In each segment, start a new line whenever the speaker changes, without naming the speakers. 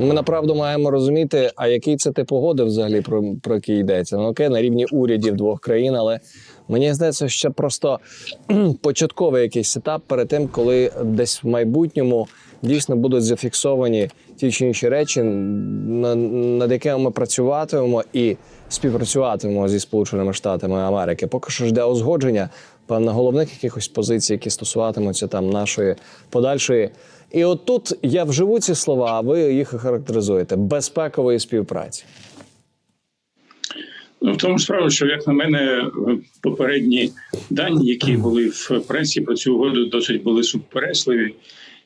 Ми направду маємо розуміти, а який це тип угоди взагалі про, про який йдеться. Ну окей, на рівні урядів двох країн, але мені здається, що просто початковий якийсь етап перед тим, коли десь в майбутньому дійсно будуть зафіксовані ті чи інші речі, на- над якими ми працюватимемо і співпрацюватимемо зі Сполученими Штатами Америки. Поки що ж йде узгодження певно головних якихось позицій, які стосуватимуться там нашої подальшої. І от тут я вживу ці слова, а ви їх характеризуєте безпекової співпраці.
Ну, в тому справа, що як на мене, попередні дані, які були в пресі про цю угоду, досить були суперечливі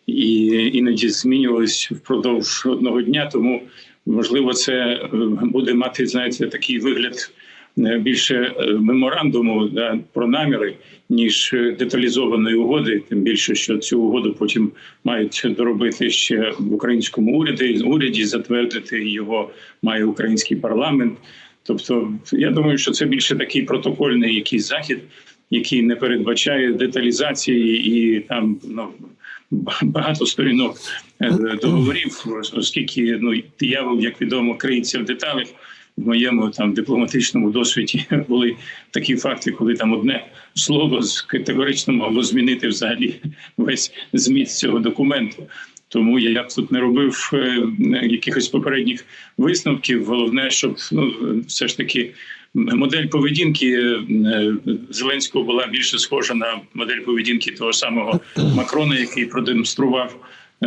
і іноді змінювались впродовж одного дня. Тому можливо, це е, буде мати знаєте такий вигляд більше е, меморандуму да, про наміри, ніж е, деталізованої угоди. Тим більше, що цю угоду потім мають доробити ще в українському уряді. Уряді затвердити його має український парламент. Тобто, я думаю, що це більше такий протокольний якийсь захід, який не передбачає деталізації і там ну багато сторінок е, договорів, оскільки ну я як відомо криється в деталях. В моєму там дипломатичному досвіді були такі факти, коли там одне слово з категорично могло змінити взагалі весь зміст цього документу. Тому я б тут не робив е, якихось попередніх висновків. Головне, щоб ну все ж таки модель поведінки е, Зеленського була більше схожа на модель поведінки того самого Макрона, який продемонстрував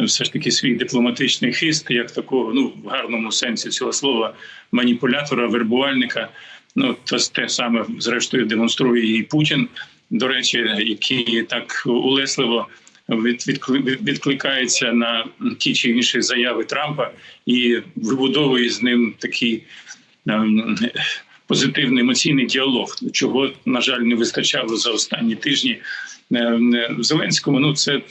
все ж таки свій дипломатичний хист, як такого, ну в гарному сенсі цього слова, маніпулятора, вербувальника. Ну то те саме зрештою демонструє і Путін. До речі, який так улесливо від, відкли- відкликається на ті чи інші заяви Трампа і вибудовує з ним такий ем, позитивний емоційний діалог, чого на жаль не вистачало за останні тижні Ем, в Зеленському. Ну це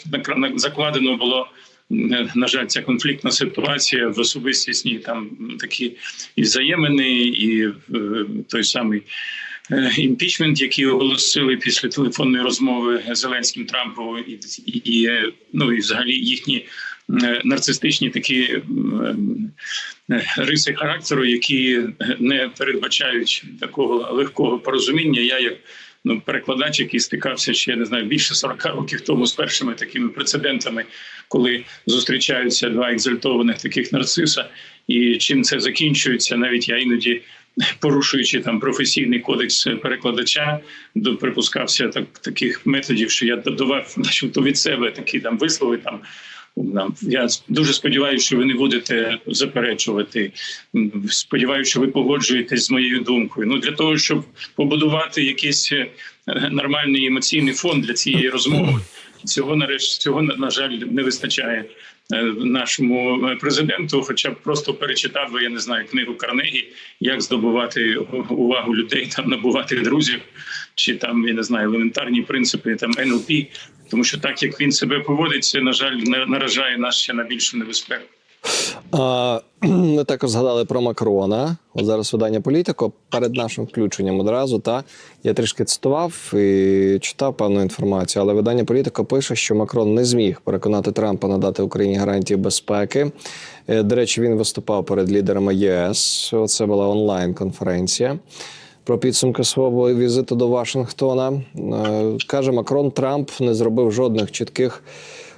закладено було. Е, На жаль, ця конфліктна ситуація в особистісні там такі і взаємини, і е, той самий е, імпічмент, який оголосили після телефонної розмови Зеленським Трампом, і, і, ну і взагалі їхні нарцистичні такі риси характеру, які не передбачають такого легкого порозуміння. Я як ну перекладач, який стикався ще не знаю більше 40 років тому з першими такими прецедентами, коли зустрічаються два екзальтованих таких нарциса, і чим це закінчується, навіть я іноді. Порушуючи там професійний кодекс перекладача, до припускався так таких методів, що я додавав начебто від себе такі там вислови. Там нам я дуже сподіваюся, що ви не будете заперечувати. Сподіваюся, що ви погоджуєтесь з моєю думкою. Ну для того, щоб побудувати якийсь е, нормальний емоційний фон для цієї розмови, цього нарешті цього на жаль не вистачає нашому е, президенту. Хоча б просто перечитав би, я не знаю книгу Карнегі, як здобувати увагу людей, там набувати друзів, чи там я не знаю елементарні принципи там НЛП. Тому що так як він себе поводить, це на жаль наражає нас ще на більшу небезпеку.
Ми також згадали про Макрона. От зараз видання політико перед нашим включенням одразу. Та я трішки цитував і читав певну інформацію, але видання політико пише, що Макрон не зміг переконати Трампа надати Україні гарантії безпеки. Е, До речі, він виступав перед лідерами ЄС. Це була онлайн-конференція. Про підсумки свого візиту до Вашингтона Е, каже Макрон, Трамп не зробив жодних чітких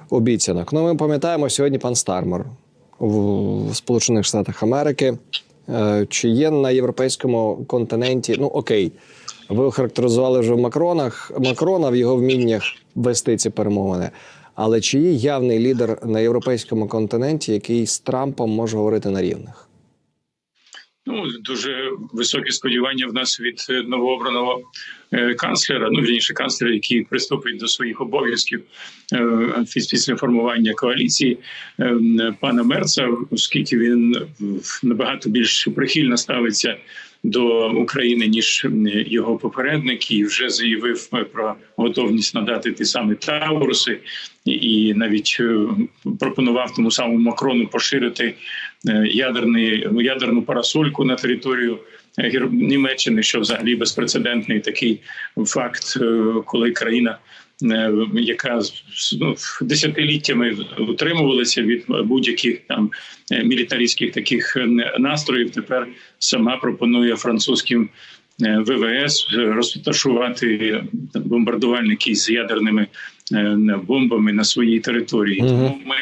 обіцянок. Ну, ми пам'ятаємо сьогодні пан Стармер в Сполучених Штатах Америки. Е, Чи є на європейському континенті? Ну окей, ви охарактеризували вже в Макронах Макрона в його вміннях вести ці перемовини. Але чи є явний лідер на європейському континенті, який з Трампом може говорити на рівних?
Ну дуже високі сподівання в нас від е, новообраного е, канцлера. Ну вірніше канцлера, який приступить до своїх обов'язків е, після формування коаліції е, пана Мерца, оскільки він набагато більш прихильно ставиться до України ніж його попередник, і вже заявив про готовність надати ті самі Тауруси, і- навіть пропонував тому самому Макрону поширити ядерний ядерну парасольку на територію е, Німеччини, що взагалі безпрецедентний такий факт, е, коли країна е, яка ну, десятиліттями утримувалася від будь-яких там е, мілітаристських таких е, настроїв, тепер сама пропонує французьким е, ВВС розташувати бомбардувальники з ядерними е, бомбами на своїй території. Тому ми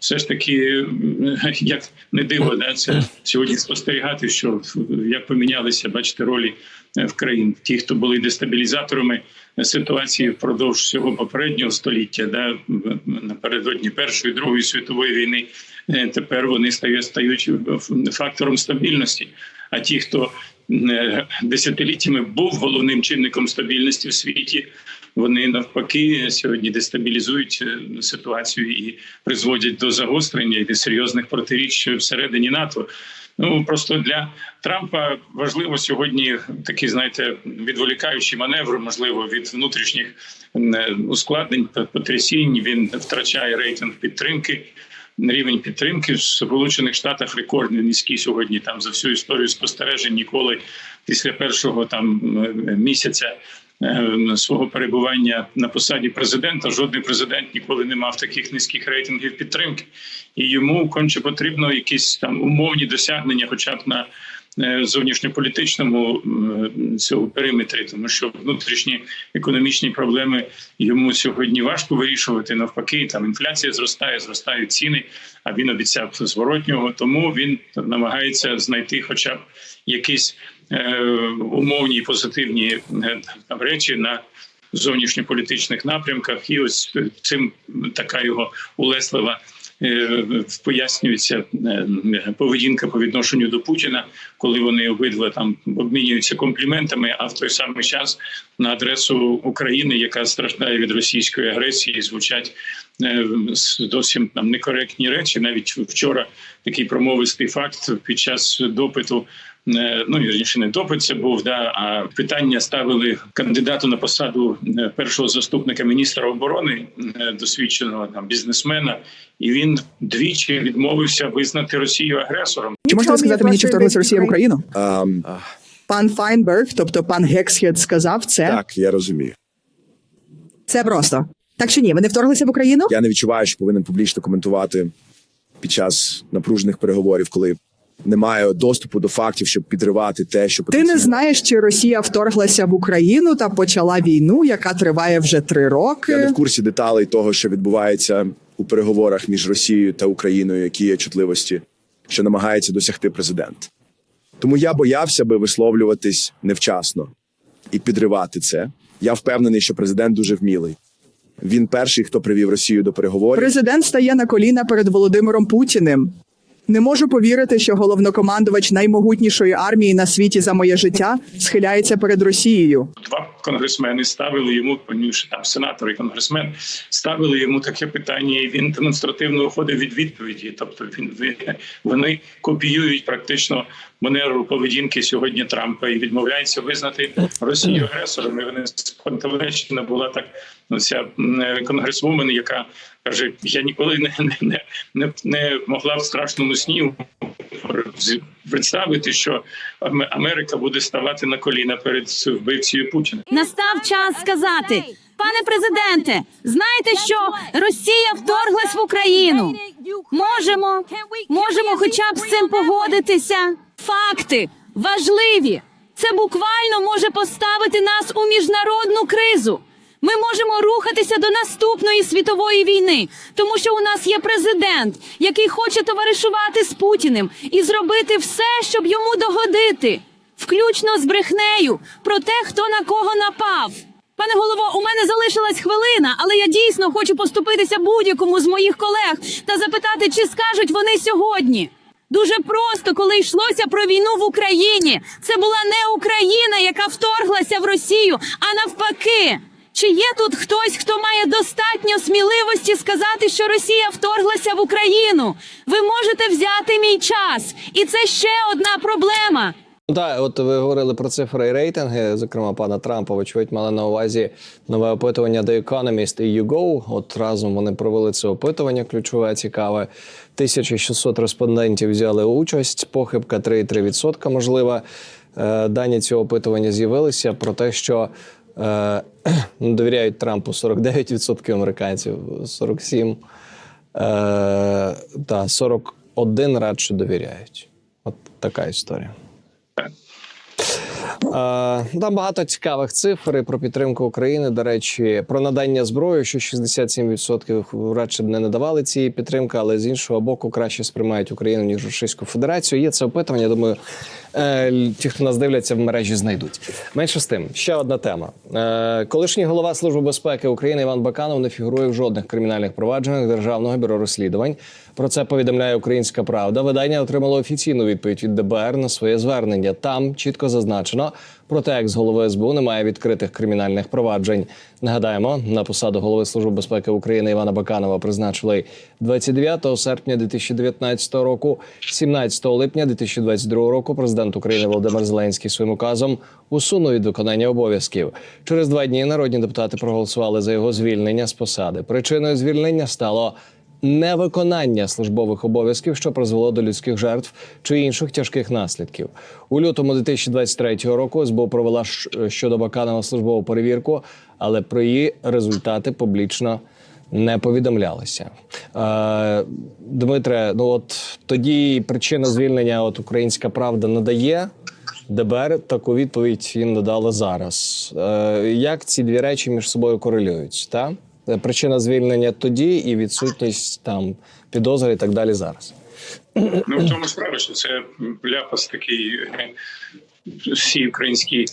все ж таки, як не диво, да, це сьогодні спостерігати, що як помінялися, бачите, ролі е, в країн. Ті, хто були дестабілізаторами ситуації впродовж всього попереднього століття, да, напередодні Першої Другої світової війни, е, тепер вони стають, стають фактором стабільності. А ті, хто десятиліттями був головним чинником стабільності в світі, вони навпаки сьогодні дестабілізують е, ситуацію і призводять до загострення і до серйозних протиріч всередині НАТО. Ну просто для Трампа важливо сьогодні такий, знаєте, відволікаючий маневр, можливо, від внутрішніх е, ускладнень та потрясінь. Він втрачає рейтинг підтримки. Рівень підтримки в Сполучених Штатах рекордний низький сьогодні. Там за всю історію спостережень ніколи після першого там е, місяця е, свого перебування на посаді президента. Жодний президент ніколи не мав таких низьких рейтингів підтримки, і йому конче потрібно якісь там умовні досягнення, хоча б на зовнішньополітичному е, цього периметрі, тому що внутрішні економічні проблеми йому сьогодні важко вирішувати. Навпаки, там інфляція зростає, зростають ціни. А він обіцяв зворотнього, тому він намагається знайти, хоча б якісь е, умовні і позитивні е, там, речі на зовнішньополітичних напрямках, і ось цим така його улеслива пояснюється е, поведінка по відношенню до Путіна, коли вони обидва там обмінюються компліментами, а в той самий час на адресу України, яка страждає від російської агресії, звучать е, зовсім там некоректні речі. Навіть вчора такий промовистий факт під час допиту. Е, Ну вірніше, не допит це був да а питання ставили кандидату на посаду е, першого заступника міністра оборони, е, досвідченого там бізнесмена, і він двічі відмовився визнати Росію агресором.
Чи можете сказати мені, чи вторглася Росія в Україну?
Ам,
Пан Файнберг, тобто пан Гексхед, сказав це.
так, я розумію.
Це просто. Так чи ні? Ви не вторглися в Україну?
Я не відчуваю, що повинен публічно коментувати під час напружених переговорів, коли немає доступу до фактів, щоб підривати те, що
Ти не знаєш, чи Росія вторглася в Україну та почала війну, яка триває вже три
Я не в курсі деталей того, що відбувається у переговорах між Росією та Україною, які є чутливості, що намагається досягти президент. Тому я боявся би висловлюватись невчасно і підривати це. Я впевнений, що президент дуже вмілий. Він перший, хто привів Росію до переговорів.
Президент стає на коліна перед Володимиром Путіним. Не можу повірити, що головнокомандувач наймогутнішої армії на світі за моє життя схиляється перед Росією.
Два конгресмени ставили йому, там сенатор і конгресмен, ставили йому таке питання, і він демонстративно уходив від відповіді. Тобто він вони копіюють практично манеру поведінки сьогодні Трампа і відмовляється визнати Росію агресором. І спонтанечна була так. Ну, ця конгресвумен, яка каже: я ніколи не, не, не, не, могла в страшному сні представити, що Америка буде ставати на коліна перед вбивцею Путіна.
Настав час сказати, пане президенте, знаєте, що Росія вторглась в Україну. Можемо, можемо, хоча б з цим погодитися. Факти важливі. Це буквально може поставити нас у міжнародну кризу. Ми можемо рухатися до наступної світової війни, тому що у нас є президент, який хоче товаришувати з Путіним і зробити все, щоб йому догодити, включно з брехнею про те, хто на кого напав. Пане голово, у мене залишилась хвилина, але я дійсно хочу поступитися будь-якому з моїх колег та запитати, чи скажуть вони сьогодні. Дуже просто, коли йшлося про війну в Україні, це була не Україна, яка вторглася в Росію, а навпаки. Чи є тут хтось, хто має достатньо сміливості сказати, що Росія вторглася в Україну? Ви можете взяти мій час, і це ще одна проблема.
Ну, Так, от ви говорили про цифри і рейтинги, зокрема пана Трампа. Вочевидь, мали на увазі нове опитування The Economist і YouGo. От разом вони провели це опитування. Ключове цікаве. 1600 респондентів взяли участь. Похибка 3,3% можлива. Е, Дані цього опитування з'явилися про те, що довіряють Трампу 49% американців, 47%. Е, та 41 радше довіряють. От така історія. Е, Там багато цікавих цифр про підтримку України. До речі, про надання зброї, що 67% радше б не надавали цієї підтримки, але з іншого боку краще сприймають Україну ніж Російську Федерацію. Є це опитування. Думаю, е, ті, хто нас дивляться в мережі, знайдуть. Менше з тим, ще одна тема. Е, Колишній голова Служби безпеки України Іван Баканов не фігурує в жодних кримінальних провадженнях Державного бюро розслідувань. Про це повідомляє Українська Правда. Видання отримало офіційну відповідь від ДБР на своє звернення. Там чітко зазначено про те, як з голови СБУ немає відкритих кримінальних проваджень. Нагадаємо, на посаду голови Служби безпеки України Івана Баканова призначили 29 серпня 2019 року. 17 липня 2022 року президент України Володимир Зеленський своїм указом усунув від виконання обов'язків. Через два дні народні депутати проголосували за його звільнення з посади. Причиною звільнення стало невиконання службових обов'язків, що призвело до людських жертв чи інших тяжких наслідків. У лютому 2023 року СБУ провела щодо Баканова службову перевірку, але про її результати публічно не повідомлялися. Е, Дмитре, ну от тоді причина звільнення, от Українська Правда надає. ДБР таку відповідь їм надала зараз. Е, як ці дві речі між собою корелюють? Та? Е, Причина звільнення тоді і відсутність там підозри і так далі зараз.
Ну в тому справа, що це ляпас такий е, всій українській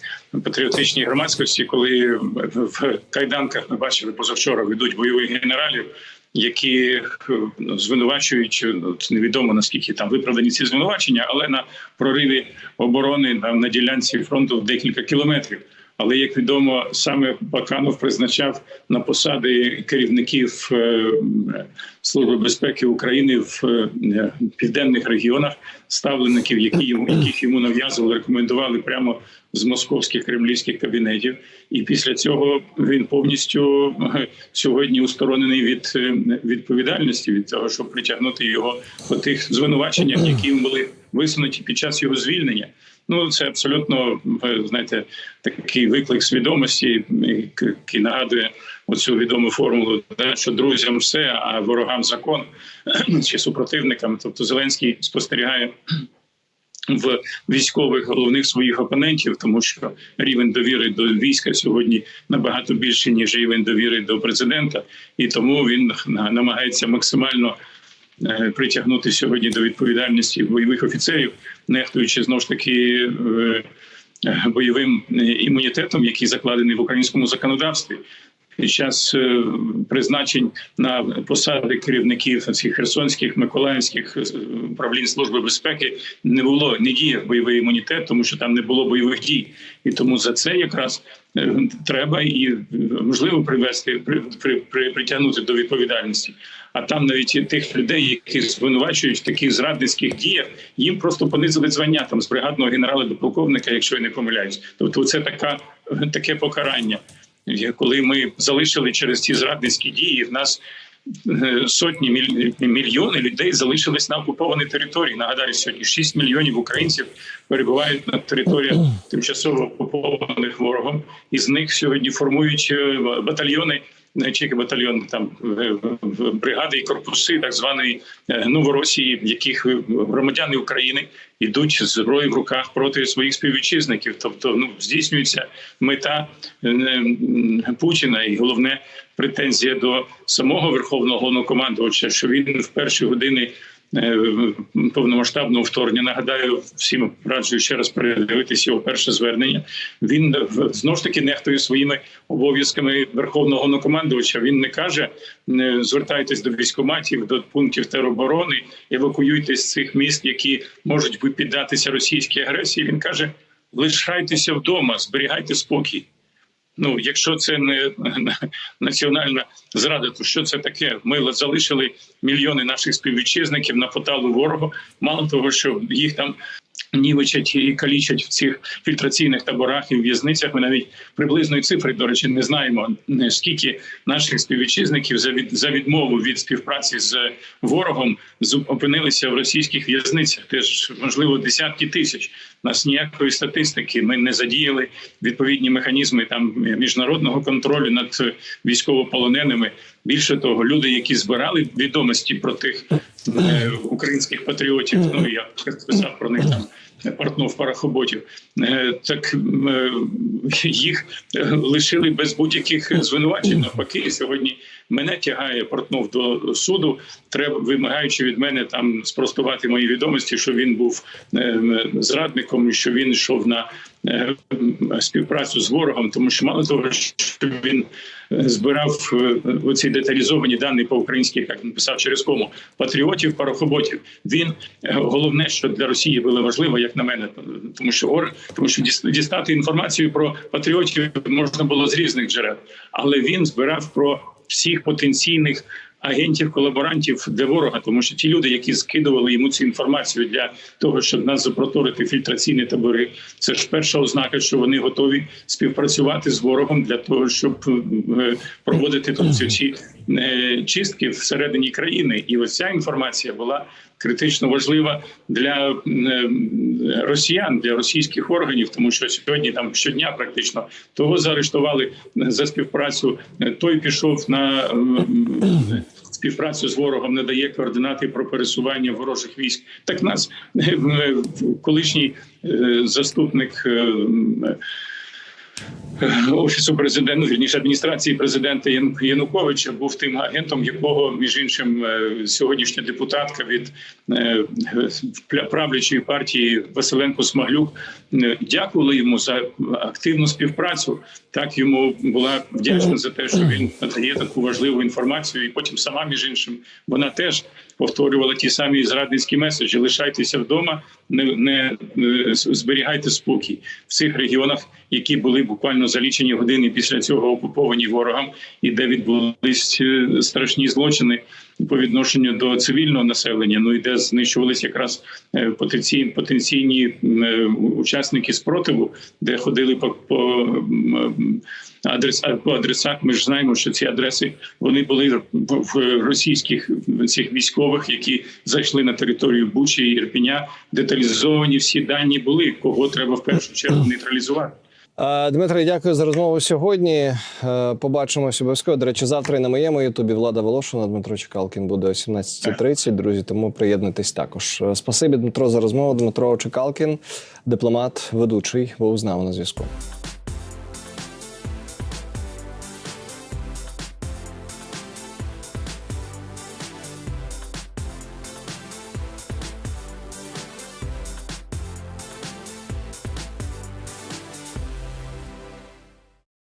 патріотичній громадськості, коли в кайданках ми бачили позавчора ведуть бойових генералів. Які е, ну, звинувачують ну, невідомо наскільки там виправдані ці звинувачення, але на прориві оборони на, на ділянці фронту в декілька кілометрів. Але як відомо, саме Баканов призначав на посади керівників е, Служби безпеки України в е, південних регіонах, ставлеників, які йому яких йому нав'язували, рекомендували прямо з московських кремлівських кабінетів. І після цього він повністю е, сьогодні усторонений від відповідальності від того, щоб притягнути його по тих звинуваченнях, які були висунуті під час його звільнення. Ну, це абсолютно е, знаєте, такий виклик свідомості, який нагадує оцю відому формулу, що друзям все, а ворогам закон чи супротивникам. Тобто Зеленський спостерігає в військових головних своїх опонентів, тому що рівень довіри до війська сьогодні набагато більший, ніж рівень довіри до президента, і тому він намагається максимально е, притягнути сьогодні до відповідальності бойових офіцерів, нехтуючи знову ж таки е, е, бойовим е, імунітетом, який закладений в українському законодавстві. Під час е, призначень на посади керівників цих херсонських, миколаївських е, управлінь служби безпеки не було не діяв бойовий імунітет, тому що там не було бойових дій, і тому за це якраз е, треба і можливо привести при, при, при притягнути до відповідальності. А там навіть тих людей, які звинувачують в таких зрадницьких діях, їм просто понизили звання там з бригадного генерала до полковника, якщо я не помиляюсь. Тобто, це така таке покарання. Коли ми залишили через ці зрадницькі дії, в нас е, сотні міль- мільйони людей залишились на окупованій території. Нагадаю, сьогодні 6 мільйонів українців перебувають на територіях тимчасово окупованих ворогом, і з них сьогодні формують е, батальйони. Не батальйон, там е, бригади і корпуси так званої е, Новоросії, яких е, громадяни України йдуть з зброєю в руках проти своїх співвітчизників. Тобто, ну здійснюється мета Путіна, і головне претензія до самого верховного головнокомандувача, що він в перші години. Е, Повномасштабного вторгнення нагадаю всім раджу ще раз передивитися його перше звернення. Він в- знову ж таки нехтує своїми обов'язками верховного головнокомандувача. Він не каже: не звертайтесь до військоматів, до пунктів тероборони, евакуюйтесь з цих міст, які можуть піддатися російській агресії. Він каже: лишайтеся вдома, зберігайте спокій. Ну, якщо це не національна зрада, то що це таке? Ми залишили мільйони наших співвітчизників на поталу ворога. Мало того, що їх там Нівечать і калічать в цих фільтраційних таборах і в'язницях. Ми навіть приблизної цифри, до речі, не знаємо е, скільки наших співвітчизників за від за відмову від співпраці з ворогом опинилися в російських в'язницях. Теж можливо десятки тисяч. У нас ніякої статистики. Ми не задіяли відповідні механізми там міжнародного контролю над е, військовополоненими. Більше того, люди, які збирали відомості про тих е, українських патріотів, ну я писав про них там. Портнов парахоботів, Е, так е, їх е, лишили без будь-яких звинувачень. Навпаки, сьогодні мене тягає Портнов до суду, треба вимагаючи від мене там спростувати мої відомості, що він був е, зрадником, що він йшов на е, співпрацю з ворогом, тому що мало того, що він е, збирав е, оці деталізовані дані по українських, як він писав через кому патріотів, парохоботів. Він е, головне, що для Росії було важливо, як на мене, тому що тому що діс- дістати інформацію про патріотів можна було з різних джерел, але він збирав про всіх потенційних. Агентів колаборантів для ворога, тому що ті люди, які скидували йому цю інформацію для того, щоб нас запроторити фільтраційні табори, це ж перша ознака, що вони готові співпрацювати з ворогом для того, щоб е, проводити ці е, чистки всередині країни. І ось ця інформація була критично важлива для е, росіян, для російських органів, тому що сьогодні там щодня практично того заарештували за співпрацю. е, Той пішов на е, співпрацю з ворогом, не дає координати про пересування ворожих військ. Так нас е, е, колишній е, заступник. Офісу президента, вірніше адміністрації президента Яну- Януковича був тим агентом, якого між іншим е, сьогоднішня депутатка від е, правлячої партії Василенко Смаглюк е, дякувала йому за активну співпрацю. Так йому була вдячна за те, що він надає таку важливу інформацію, і потім сама між іншим вона теж повторювала ті самі зрадницькі меседжі: лишайтеся вдома, не, не, не зберігайте спокій в цих регіонах, які були буквально за лічені години після цього окуповані ворогом, і де відбулись е, страшні злочини по відношенню до цивільного населення. Ну і де знищувалися якраз е, потенційні потенційні е, учасники спротиву, де ходили по, по м, адрес по адресах. Ми ж знаємо, що ці адреси вони були в російських цих військових, які зайшли на територію Бучі і Ірпіня. Деталізовані всі дані були, кого треба в першу чергу нейтралізувати.
Дмитре, дякую за розмову сьогодні. Е, Побачимось обов'язково. До речі, завтра і на моєму ютубі Влада Волошина, Дмитро Чекалкін буде о 17.30. Друзі, тому приєднуйтесь також. Е, Спасибі, Дмитро, за розмову. Дмитро Чекалкін, дипломат, ведучий, був з нами на зв'язку.